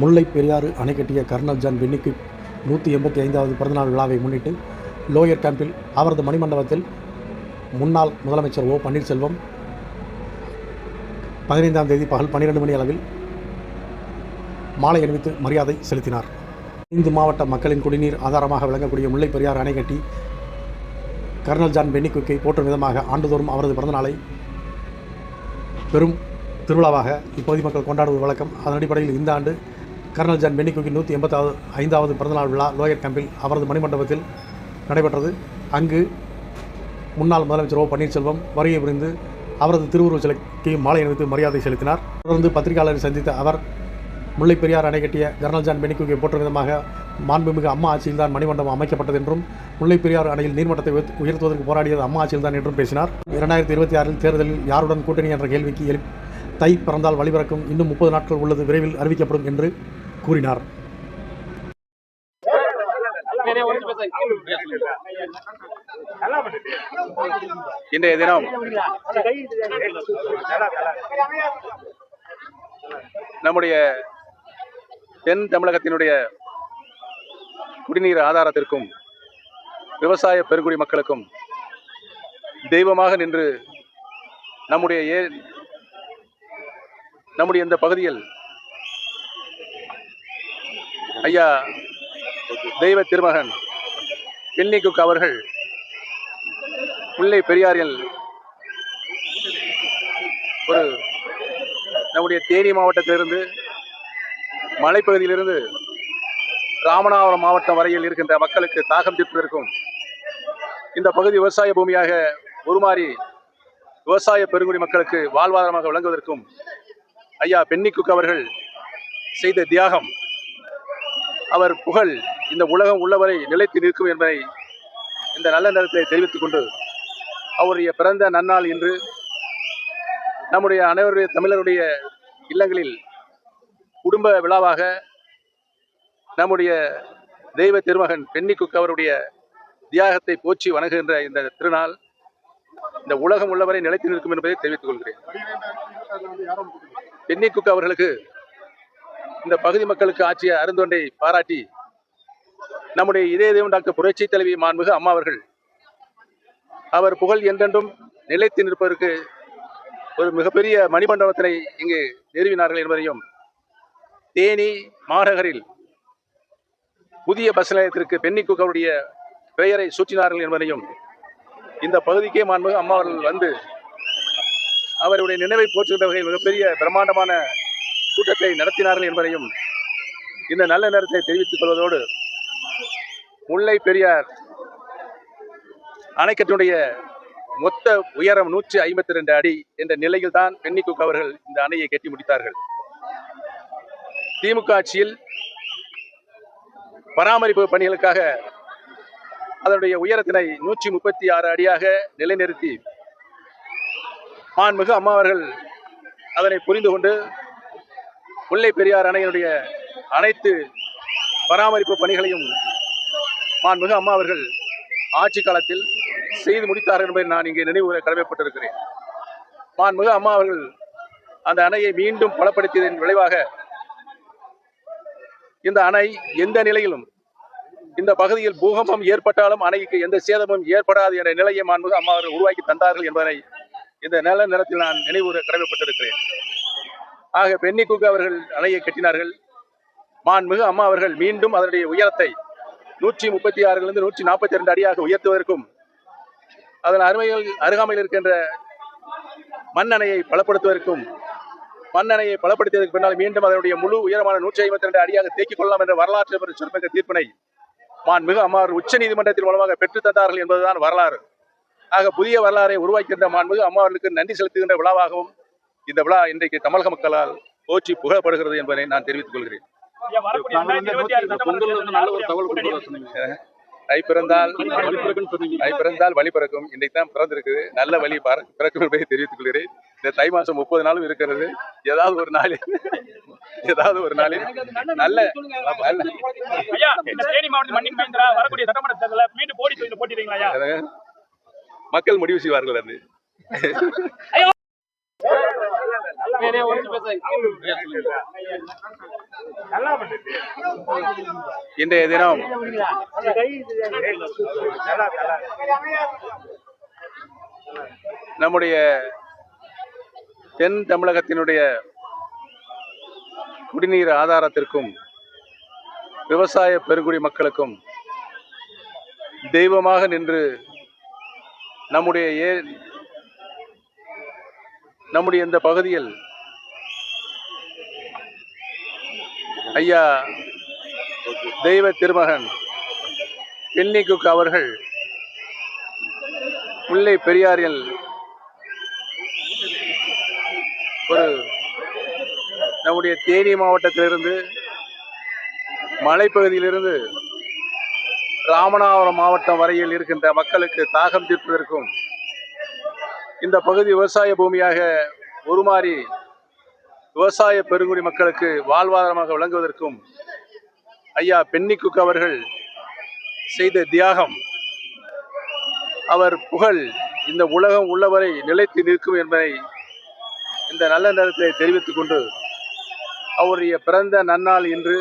முல்லை பெரியாறு அணை கட்டிய kernel John பென்னிக்கு நூற்றி எண்பத்தி ஐந்தாவது பிறந்தநாள் விழாவை முன்னிட்டு லோயர் கேம்பில் அவரது மணிமண்டபத்தில் முன்னாள் முதலமைச்சர் ஓ பன்னீர்செல்வம் பதினைந்தாம் தேதி பகல் பன்னிரெண்டு மணி அளவில் மாலை அணிவித்து மரியாதை செலுத்தினார். இந்து மாவட்ட மக்களின் குடிநீர் ஆதாரமாக விளங்கக்கூடிய முல்லை பெரியாறு அணை கட்டி கர்னல் ஜான் பென்னிக்குக்கை போற்றும் விதமாக ஆண்டுதோறும் அவரது பிறந்தநாளை பெரும் திருவிழாவாக இப்பகுதி மக்கள் கொண்டாடுவது வழக்கம். அதன் அடிப்படையில் இந்த ஆண்டு கர்னல் ஜான் பென்னிக்குக்கின் நூற்றி எண்பத்தாவது ஐந்தாவது பிறந்தநாள் விழா லோயர் கேம்பில் அவரது மணிமண்டபத்தில் நடைபெற்றது. அங்கு முன்னாள் முதலமைச்சர் ஓ பன்னீர்செல்வம் வருகை புரிந்து அவரது திருவுருவச் சிலைக்கு மாலை அணிவித்து மரியாதை செலுத்தினார். தொடர்ந்து பத்திரிகையாளரை சந்தித்த அவர் முல்லை பெரியார் அணை கட்டிய கர்னல் ஜான் பெனிக்குக்கை போற்றும் விதமாக மாண்புமிகு அம்மா ஆட்சியில்தான் மணிமண்டபம் அமைக்கப்பட்டது என்றும் முல்லை பெரியார் அணையில் நீர்மட்டத்தை உயர்த்துவதற்கு போராடியது அம்மா ஆட்சியில்தான் என்றும் பேசினார். இரண்டாயிரத்தி இருபத்தி ஆறில் தேர்தலில் யாருடன் கூட்டணி என்ற கேள்விக்கு தை பிறந்தால் வழிபிறக்கும். இன்னும் முப்பது நாட்கள் உள்ளது விரைவில் அறிவிக்கப்படும் என்று கூறினார். இன்றைய தினம் நம்முடைய தென் தமிழகத்தினுடைய குடிநீர் ஆதாரத்திற்கும் விவசாய பெருங்குடி மக்களுக்கும் தெய்வமாக நின்று நம்முடைய ஏ நம்முடைய இந்த பகுதியில் ஐயா தெய்வ திருமகன் பின்னிக்குக் அவர்கள் முல்லை பெரியாரில் ஒரு நம்முடைய தேனி மாவட்டத்திலிருந்து மலைப்பகுதியிலிருந்து ராமநாதபுரம் மாவட்டம் வரையில் இருக்கின்ற மக்களுக்கு தாகம் தீர்ப்பதற்கும் இந்த பகுதி விவசாய பூமியாக உருமாறி விவசாய பெருங்குடி மக்களுக்கு வாழ்வாதாரமாக விளங்குவதற்கும் ஐயா பென்னிக்குக் அவர்கள் செய்த தியாகம் அவர் புகழ் இந்த உலகம் உள்ளவரை நிலைத்து நிற்கும் என்பதை இந்த நல்ல நேரத்தை தெரிவித்துக் கொண்டு அவருடைய பிறந்த நன்னாள் இன்று நம்முடைய அனைவருடைய தமிழருடைய இல்லங்களில் குடும்ப விழாவாக நம்முடைய தெய்வ திருமகன் பெண்ணிக்குக்கு அவருடைய தியாகத்தை போற்றி வணங்குகின்ற இந்த திருநாள் இந்த உலகம் உள்ளவரை நிலைத்து நிற்கும் என்பதை தெரிவித்துக் கொள்கிறேன். பென்னிக்குக் அவர்களுக்கு இந்த பகுதி மக்களுக்கு ஆற்றிய அருந்தொண்டை பாராட்டி நம்முடைய இதய தெய்வம் டாக்டர் புரட்சி தலைவி மாண்புக அம்மா அவர்கள் அவர் புகழ் என்றென்றும் நிலைத்து நிற்பதற்கு ஒரு மிகப்பெரிய மணிமண்டபத்தினை இங்கு நிறுவினார்கள் என்பதையும் தேனி மாநகரில் புதிய பஸ் நிலையத்திற்கு பென்னிக்குக் அவருடைய பெயரை சூட்டினார்கள் என்பதையும் இந்த பகுதிக்கே மாண்புகு அம்மா அவர்கள் வந்து அவருடைய நினைவை போற்றுகின்ற வகையில் மிகப்பெரிய பிரம்மாண்டமான கூட்டத்தை நடத்தினார்கள் என்பதையும் இந்த நல்ல நேரத்தை தெரிவித்துக் கொள்வதோடு முல்லை பெரியார் அணைக்கட்டுடைய மொத்த உயரம் நூற்றி ஐம்பத்தி ரெண்டு அடி என்ற நிலையில் தான் பென்னிக்குக் அவர்கள் இந்த அணையை கட்டி முடித்தார்கள். திமுக ஆட்சியில் பராமரிப்பு பணிகளுக்காக அதனுடைய உயரத்தினை நூற்றி முப்பத்தி ஆறு அடியாக நிலைநிறுத்தி மாண்புமிகு அம்மா அவர்கள் அதனை புரிந்து கொண்டு முல்லை பெரியார் அணையினுடைய அனைத்து பராமரிப்பு பணிகளையும் மாண்புமிகு அம்மா அவர்கள் ஆட்சி காலத்தில் செய்து முடித்தார்கள் என்பதை நான் இங்கே நினைவு கடமைப்பட்டிருக்கிறேன். மாண்புமிகு அம்மா அவர்கள் அந்த அணையை மீண்டும் பலப்படுத்தியதன் விளைவாக இந்த அணை எந்த நிலையிலும் இந்த பகுதியில் பூகம்பம் ஏற்பட்டாலும் அணைக்கு எந்த சேதமும் ஏற்படாது என்ற நிலையை மாண்புமிகு அம்மா அவர்கள் உருவாக்கி தந்தார்கள் என்பதை இந்த நில நேரத்தில் நான் நினைவு கடமைப்பட்டிருக்கிறேன். ஆக பென்னிக்குக்கு அவர்கள் அணையை கட்டினார்கள். மாண்புமிகு அம்மா அவர்கள் மீண்டும் அதனுடைய உயரத்தை நூற்றி முப்பத்தி ஆறிலிருந்து நூற்றி நாற்பத்தி ரெண்டு அடியாக உயர்த்துவதற்கும் அதன் அருமையில் அருகாமையில் இருக்கின்ற மண்ணணையை பலப்படுத்துவதற்கும் மண்ணணையை பலப்படுத்தியதற்கு பின்னால் மீண்டும் அதனுடைய முழு உயரமான நூற்றி ஐம்பத்தி ரெண்டு அடியாக தேக்கிக் கொள்ளலாம் என்ற வரலாற்று பெற்ற சிறப்புமிக்க தீர்ப்பினை மாண்புமிகு அம்மா உச்ச நீதிமன்றத்தின் மூலமாக பெற்றுத் தந்தார்கள் என்பதுதான் வரலாறு. ஆக புதிய வரலாறை உருவாக்கின்ற மாண்புமிகு அம்மா அவர்களுக்கு நன்றி செலுத்துகின்ற விழாவாகவும் இந்த விழா இன்றைக்கு தமிழக மக்களால் போற்றி புகழப்படுகிறது என்பதை நான் தெரிவித்துக் கொள்கிறேன். ஐயா, வரக்கூடிய 2026 சட்டமன்ற தேர்தலில் நல்ல ஒரு தகவல் கூட்டணி கொடுக்குறதா சொன்னீங்க. ஐ பிறந்தால். ஐ பிறந்தால் வழி பிறக்கும். இன்றைக்கு தான் பிறந்திருக்குது. நல்ல வழி பற- பிறக்கும் என்பதை தெரிவித்துக் கொள்கிறேன். இந்த தை மாசம் முப்பது நாளும் இருக்கிறது. ஏதாவது ஒரு நாளில் ஏதாவது ஒரு நாளில் நல்ல மக்கள் முடிவு செய்வார்கள் அது. இன்றைய தினம் நம்முடைய தென் தமிழகத்தினுடைய குடிநீர் ஆதாரத்திற்கும் விவசாய பெருங்குடி மக்களுக்கும் தெய்வமாக நின்று நம்முடைய ஏ நம்முடைய இந்த பகுதியில் ஐயா தெய்வ திருமகன் பின்னிக்குக் அவர்கள் முல்லை பெரியாரில் ஒரு நம்முடைய தேனி மாவட்டத்திலிருந்து மலைப்பகுதியிலிருந்து ராமநாதபுரம் மாவட்டம் வரையில் இருக்கின்ற மக்களுக்கு தாகம் தீர்ப்பதற்கும் இந்த பகுதி விவசாய பூமியாக உருமாறி விவசாய பெருங்குடி மக்களுக்கு வாழ்வாதாரமாக விளங்குவதற்கும் ஐயா பென்னிக்குக் அவர்கள் செய்த தியாகம் அவர் புகழ் இந்த உலகம் உள்ளவரை நிலைத்து நிற்கும் என்பதை இந்த நல்ல நேரத்தை தெரிவித்துக் கொண்டு அவருடைய பிறந்த நன்னாள் இன்று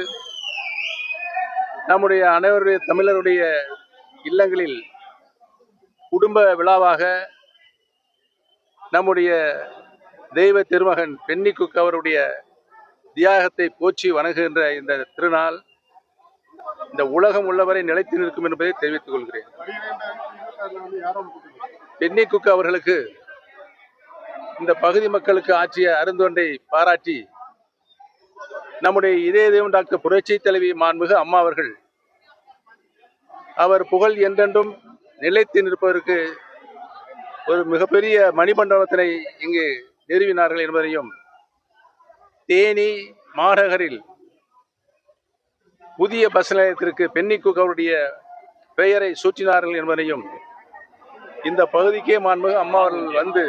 நம்முடைய அனைவருடைய தமிழருடைய இல்லங்களில் குடும்ப விழாவாக நம்முடைய தெய்வ திருமகன் பென்னிக்குக் அவருடைய தியாகத்தை போற்றி வணங்குகின்ற இந்த திருநாள் இந்த உலகம் உள்ளவரை நிலைத்து நிற்கும் என்பதை தெரிவித்துக் கொள்கிறேன். பென்னிக்குக் அவர்களுக்கு இந்த பகுதி மக்களுக்கு ஆற்றிய அருந்தொண்டை பாராட்டி நம்முடைய இதய தெய்வம் டாக்டர் புரட்சி தலைவி மாண்புகு அம்மா அவர்கள் அவர் புகழ் என்றென்றும் நிலைத்து நிற்பதற்கு ஒரு மிகப்பெரிய மணிமண்டபத்தினை இங்கு நிறுவினார்கள் என்பதையும் தேனி மாநகரில் புதிய பஸ் நிலையத்திற்கு பென்னிக்குக் அவருடைய பெயரை சூட்டினார்கள் என்பதையும் இந்த பகுதிக்கே மாண்புமிகு அம்மா அவர்கள் வந்து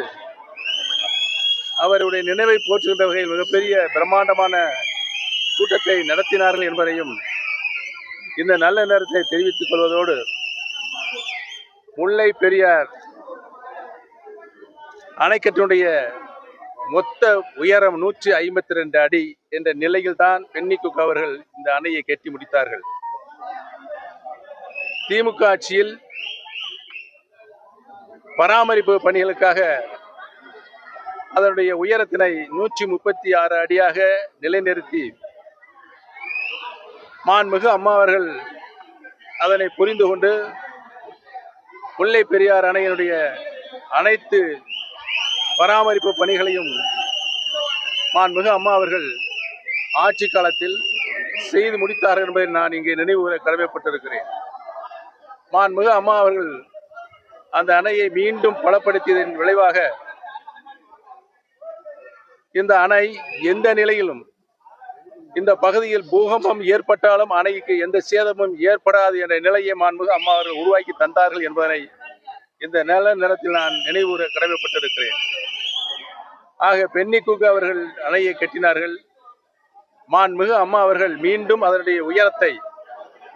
அவருடைய நினைவை போற்றுகின்ற வகையில் மிகப்பெரிய பிரம்மாண்டமான கூட்டத்தை நடத்தினார்கள் என்பதையும் இந்த நல்ல நேரத்தை தெரிவித்துக் கொள்வதோடு முல்லை பெரியார் அணைக்கட்டினுடைய மொத்த உயரம் நூற்றி ஐம்பத்தி ரெண்டு அடி என்ற நிலையில்தான் பென்னிக்குக் அவர்கள் இந்த அணையை கட்டி முடித்தார்கள். திமுக ஆட்சியில் பராமரிப்பு பணிகளுக்காக அதனுடைய உயரத்தினை நூற்றி முப்பத்தி ஆறு அடியாக நிலைநிறுத்தி மாண்புமிகு அம்மா அவர்கள் அதனை புரிந்து கொண்டு முல்லை பெரியார் அணையினுடைய அனைத்து பராமரிப்பு பணிகளையும் மாண்புமிகு அம்மா அவர்கள் ஆட்சி காலத்தில் செய்து முடித்தார்கள் என்பதை நான் இங்கே நினைவுகளை கடமைப்பட்டிருக்கிறேன். மாண்புமிகு அம்மா அவர்கள் அந்த அணையை மீண்டும் பலப்படுத்தியதன் விளைவாக இந்த அணை எந்த நிலையிலும் இந்த பகுதியில் பூகம்பம் ஏற்பட்டாலும் அணைக்கு எந்த சேதமும் ஏற்படாது என்ற நிலையை மாண்புமிகு அம்மா அவர்கள் உருவாக்கி தந்தார்கள் என்பதனை இந்த நல்ல நேரத்தில் நான் நினைவுற கடமைப்பட்டிருக்கிறேன். ஆக பென்னிக்குக்கு அவர்கள் அணையை கட்டினார்கள். மாண்புமிகு அம்மா அவர்கள் மீண்டும் அதனுடைய உயரத்தை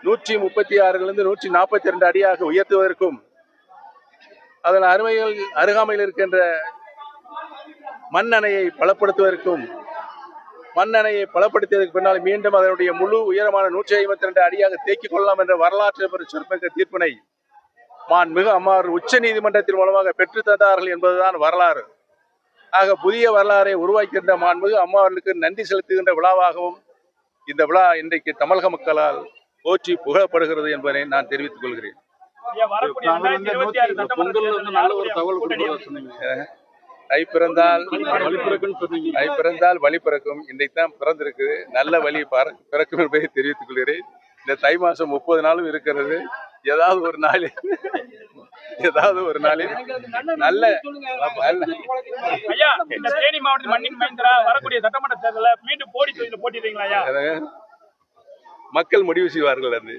நூற்றி முப்பத்தி ஆறிலிருந்து நூற்றி நாற்பத்தி ரெண்டு அடியாக உயர்த்துவதற்கும் அதன் அருமையில் அருகாமையில் இருக்கின்ற மண்ணணையை பலப்படுத்துவதற்கும் மண்ணணையை பலப்படுத்தியதற்கு பின்னால் மீண்டும் அதனுடைய முழு உயரமான நூற்றி ஐம்பத்தி ரெண்டு அடியாக தேக்கிக் கொள்ளலாம் என்ற வரலாற்று பெரும் சிறப்புமிக்க தீர்ப்பினை மாண்புமிகு அம்மாவர் உச்ச நீதிமன்றத்தின் மூலமாக பெற்று தந்தார்கள் என்பதுதான் வரலாறு. ஆக புதிய வரலாறை உருவாக்கின்ற மாண்புமிகு அம்மா அவர்களுக்கு நன்றி செலுத்துகின்ற விழாவாகவும் இந்த விழா இன்றைக்கு தமிழக மக்களால் போற்றி புகழப்படுகிறது என்பதை நான் தெரிவித்துக் கொள்கிறேன். ஐ பிறந்தால் ஐ பிறந்தால் வழி பிறக்கும். இன்றைக்கு தான் பிறந்திருக்குது. நல்ல வழி பற- பிறக்கும் என்பதை தெரிவித்துக் கொள்கிறேன். இந்த தை மாசம் முப்பது நாளும் இருக்கிறது. ஏதாவது ஒரு நாளில் ஏதாவது ஒரு நாளில் நல்ல ஐயா இந்த தேனி மாவட்டத்தில் மண்ணின் மைந்தரா வரக்கூடிய சட்டமன்ற தேர்தலில் மீண்டும் போடி தொகுதியில் போட்டிடுறீங்களா மக்கள் முடிவு செய்வார்கள் அது.